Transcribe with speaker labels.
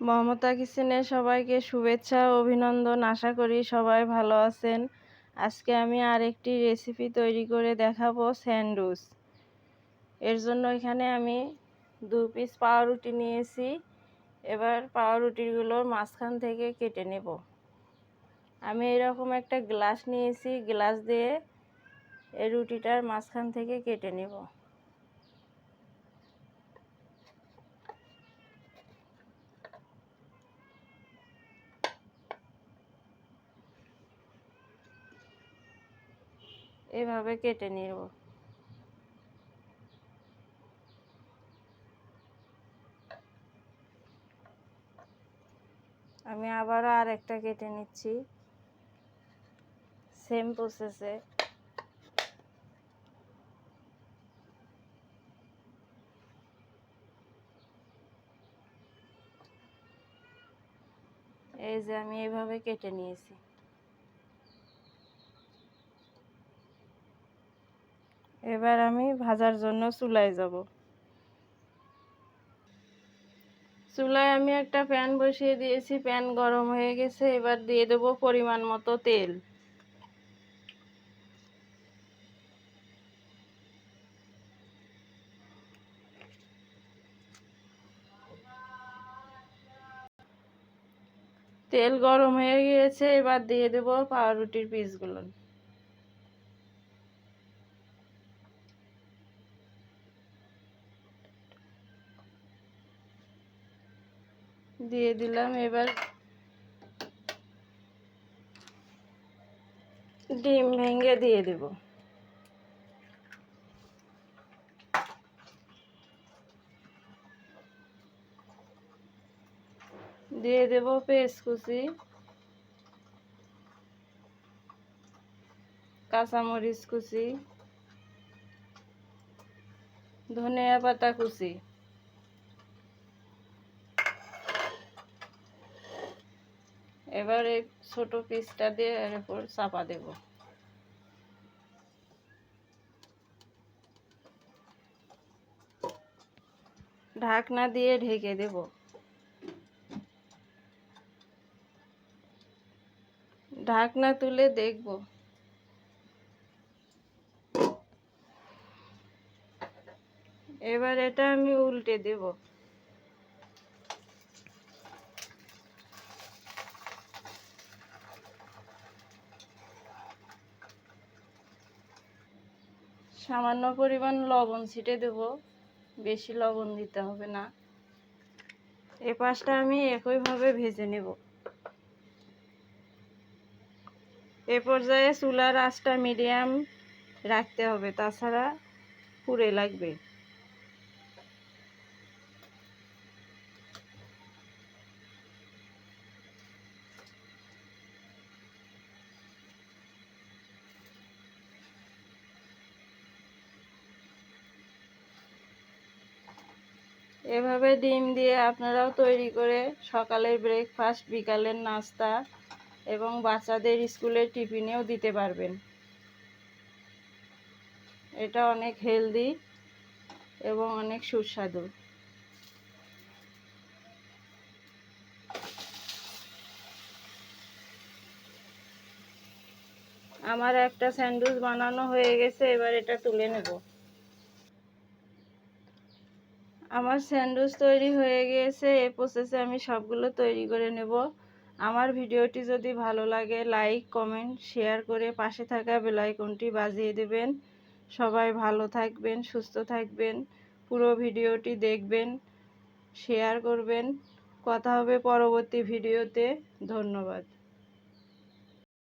Speaker 1: মমতা কিচেনে সবাইকে শুভেচ্ছা, অভিনন্দন। আশা করি সবাই ভালো আছেন। আজকে আমি আরেকটি রেসিপি তৈরি করে দেখাবো, স্যান্ডউইচ। এর জন্য এখানে আমি দু পিস পাউরুটি নিয়েছি। এবার পাউরুটিগুলোর মাঝখান থেকে কেটে নেব। আমি এরকম একটা গ্লাস নিয়েছি, গ্লাস দিয়ে এই রুটিটার মাঝখান থেকে কেটে নেব। এভাবে কেটে নেব। আমি আবারও আর একটা কেটে নিচ্ছি। সেম প্রসেসে এই যে আমি এভাবে কেটে নিয়েছি। এবার আমি ভাজার জন্য চুলায় যাব। চুলায় আমি একটা প্যান বসিয়ে দিয়েছি, প্যান গরম হয়ে গেছে, এবার দিয়ে দেব পরিমাণ মতো তেল। তেল গরম হয়ে গিয়েছে, এবার দিয়ে দেব পাউরুটির পিসগুলো। দিয়ে দিলাম, এবার ডিম ভেঙে দিয়ে দেব। দিয়ে দেব পেস্ট কুচি, কাঁচামরিচ কুচি, ধনিয়া পাতা কুচি। এবার এই ছোট পিসটা দিয়ে এর উপর চাপা দেব। ঢাকনা দিয়ে ঢেকে দেব। ঢাকনা তুলে দেখব। এবার এটা আমি উল্টে দেবো। সামান্য পরিমাণ লবণ ছিটে দেব। বেশি লবণ দিতে হবে না। এ পাশটা আমি একইভাবে ভেজে নেব। এ পর্যায়ে চুলার আঁচটা মিডিয়াম রাখতে হবে, তাছাড়া পুড়ে লাগবে। এভাবে ডিম দিয়ে আপনারাও তৈরি করে সকালের ব্রেকফাস্ট বিকালের নাস্তা এবং বাচ্চাদের স্কুলের টিফিনেও দিতে পারবেন। এটা অনেক হেলদি এবং অনেক সুস্বাদু। আমার একটা স্যান্ডউইচ বানানো হয়ে গেছে, এবার এটা তুলে নেব। আমার স্যান্ডউইচ তৈরি হয়ে গিয়েছে এই প্রসেসে আমি সবগুলো তৈরি করে নেব। আমার ভিডিওটি যদি ভালো লাগে লাইক কমেন্ট শেয়ার করে পাশে থাকা বেলাইকনটি বাজিয়ে দেবেন। সবাই ভালো থাকবেন, সুস্থ থাকবেন, পুরো ভিডিওটি দেখবেন শেয়ার করবেন। কথা হবে পরবর্তী ভিডিওতে। ধন্যবাদ।